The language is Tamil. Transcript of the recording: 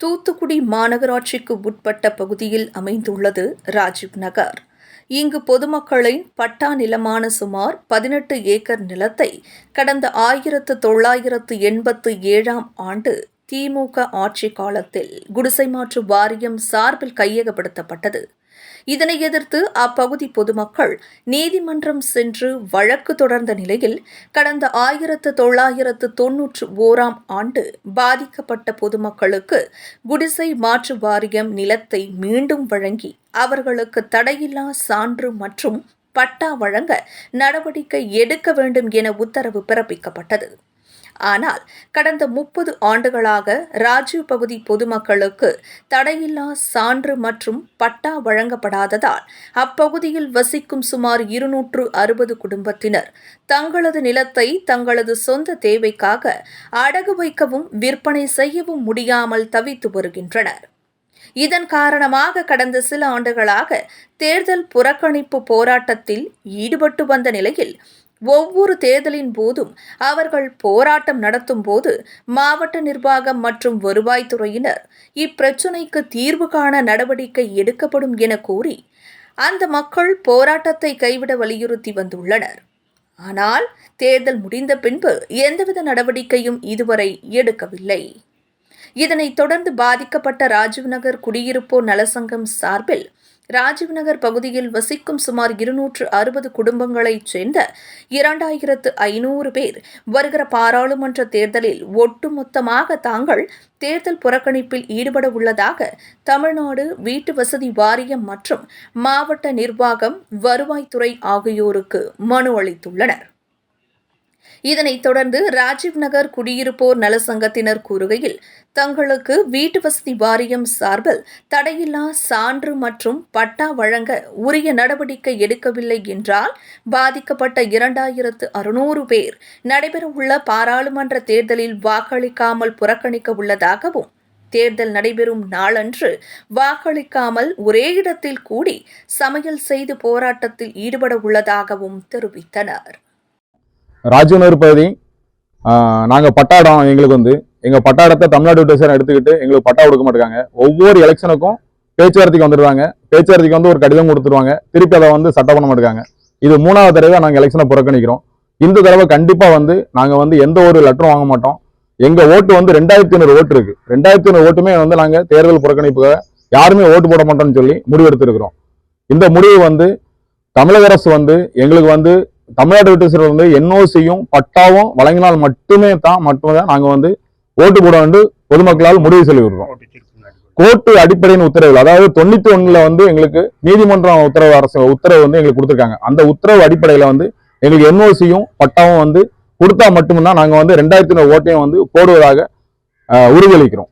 தூத்துக்குடி மாநகராட்சிக்கு உட்பட்ட பகுதியில் அமைந்துள்ளது ராஜீவ் நகர். இங்கு பொதுமக்களின் பட்டா நிலமான சுமார் பதினெட்டு ஏக்கர் நிலத்தை கடந்த ஆயிரத்து தொள்ளாயிரத்து எண்பத்து ஏழாம் ஆண்டு திமுக ஆட்சி காலத்தில் குடிசை மாற்று வாரியம் சார்பில் கையகப்படுத்தப்பட்டது. இதனை எதிர்த்து அப்பகுதி பொதுமக்கள் நீதிமன்றம் சென்று வழக்கு தொடர்ந்த நிலையில் கடந்த ஆயிரத்து தொள்ளாயிரத்து தொன்னூற்று ஓராம் ஆண்டு பாதிக்கப்பட்ட பொதுமக்களுக்கு குடிசை மாற்று வாரியம் நிலத்தை மீண்டும் வழங்கி அவர்களுக்கு தடையில்லா சான்று மற்றும் பட்டா வழங்க நடவடிக்கை எடுக்க வேண்டும் என உத்தரவு பிறப்பிக்கப்பட்டது. ஆனால் கடந்த முப்பது ஆண்டுகளாக ராஜீவ் பகுதி பொதுமக்களுக்கு தடையில்லா சான்று மற்றும் பட்டா வழங்கப்படாததால் அப்பகுதியில் வசிக்கும் சுமார் இருநூற்று அறுபது குடும்பத்தினர் தங்களது நிலத்தை தங்களது சொந்த தேவைக்காக அடகு வைக்கவும் விற்பனை செய்யவும் முடியாமல் தவித்து வருகின்றனர். இதன் காரணமாக கடந்த சில ஆண்டுகளாக தேர்தல் புறக்கணிப்பு போராட்டத்தில் ஈடுபட்டு வந்த நிலையில் ஒவ்வொரு தேர்தலின் போதும் அவர்கள் போராட்டம் நடத்தும் போது மாவட்ட நிர்வாகம் மற்றும் வருவாய்த்துறையினர் இப்பிரச்சினைக்கு தீர்வு காண நடவடிக்கை எடுக்கப்படும் என கூறி அந்த மக்கள் போராட்டத்தை கைவிட வலியுறுத்தி வந்துள்ளனர். ஆனால் தேர்தல் முடிந்த பின்பு எந்தவித நடவடிக்கையும் இதுவரை எடுக்கவில்லை. இதனைத் தொடர்ந்து பாதிக்கப்பட்ட ராஜீவ் நகர் குடியிருப்போர் நலசங்கம் சார்பில் ராஜீவ்நகர் பகுதியில் வசிக்கும் சுமார் இருநூற்று அறுபது குடும்பங்களைச் சேர்ந்த இரண்டாயிரத்து ஐநூறு பேர் வருகிற பாராளுமன்ற தேர்தலில் ஒட்டுமொத்தமாக தாங்கள் தேர்தல் புறக்கணிப்பில் ஈடுபட உள்ளதாக தமிழ்நாடு வீட்டு வசதி வாரியம் மற்றும் மாவட்ட நிர்வாகம் வருவாய்த்துறை ஆகியோருக்கு மனு அளித்துள்ளனர். இதனைத் தொடர்ந்து ராஜீவ் நகர் குடியிருப்போர் நலசங்கத்தினர் கூறுகையில் தங்களுக்கு வீட்டு வசதி வாரியம் சார்பில் தடையில்லா சான்று மற்றும் பட்டா வழங்க உரிய நடவடிக்கை எடுக்கவில்லை என்றால் பாதிக்கப்பட்ட இரண்டாயிரத்து அறுநூறு பேர் நடைபெறவுள்ள பாராளுமன்ற தேர்தலில் வாக்களிக்காமல் புறக்கணிக்க உள்ளதாகவும் தேர்தல் நடைபெறும் நாளன்று வாக்களிக்காமல் ஒரே இடத்தில் கூடி சமையல் செய்து போராட்டத்தில் ஈடுபட உள்ளதாகவும் தெரிவித்தனர். ராஜ்யநகர் பகுதி நாங்கள் பட்டாடம் எங்களுக்கு வந்து எங்கள் பட்டாடத்தை தமிழ்நாடு விவசாயம் எடுத்துக்கிட்டு எங்களுக்கு பட்டா கொடுக்க மாட்டாங்க ஒவ்வொரு எலெக்ஷனுக்கும் பேச்சுவார்த்தைக்கு வந்துடுவாங்க. பேச்சுவார்த்தைக்கு வந்து ஒரு கடிதம் கொடுத்துருவாங்க. திருப்பி அதை வந்து சட்டம் பண்ண மாட்டாங்க இது மூணாவது தடவை நாங்கள் எலெக்ஷனை புறக்கணிக்கிறோம். இந்த தடவை கண்டிப்பாக வந்து நாங்கள் வந்து எந்த ஒரு லெட்டரும் வாங்க மாட்டோம். எங்கள் ஓட்டு வந்து ரெண்டாயிரத்தி ஐநூறு ஓட்டு இருக்கு. ரெண்டாயிரத்தி ஐநூறு ஓட்டுமே வந்து நாங்கள் தேர்தல் புறக்கணிப்புக்காக யாருமே ஓட்டு போட மாட்டோம்னு சொல்லி முடிவெடுத்திருக்கிறோம். இந்த முடிவு வந்து தமிழக அரசு வந்து எங்களுக்கு வந்து தமிழ்நாடு விட்டு வந்து என்ஓசியும் பட்டாவும் வழங்கினால் மட்டுமே தான் மட்டுமே நாங்கள் வந்து ஓட்டு போட வந்து பொதுமக்களால் முடிவு சொல்லிவிடுறோம் கோர்ட்டு அடிப்படையின் உத்தரவு அதாவது தொண்ணூத்தி ஒண்ணுல வந்து எங்களுக்கு நீதிமன்றம் உத்தரவு அரசு உத்தரவு வந்து எங்களுக்கு கொடுத்துருக்காங்க. அந்த உத்தரவு அடிப்படையில வந்து எங்களுக்கு என்ஓசியும் பட்டாவும் வந்து கொடுத்தா மட்டும்தான் நாங்க வந்து ரெண்டாயிரத்தி ஓட்டையும் வந்து போடுவதாக உறுதியளிக்கிறோம்.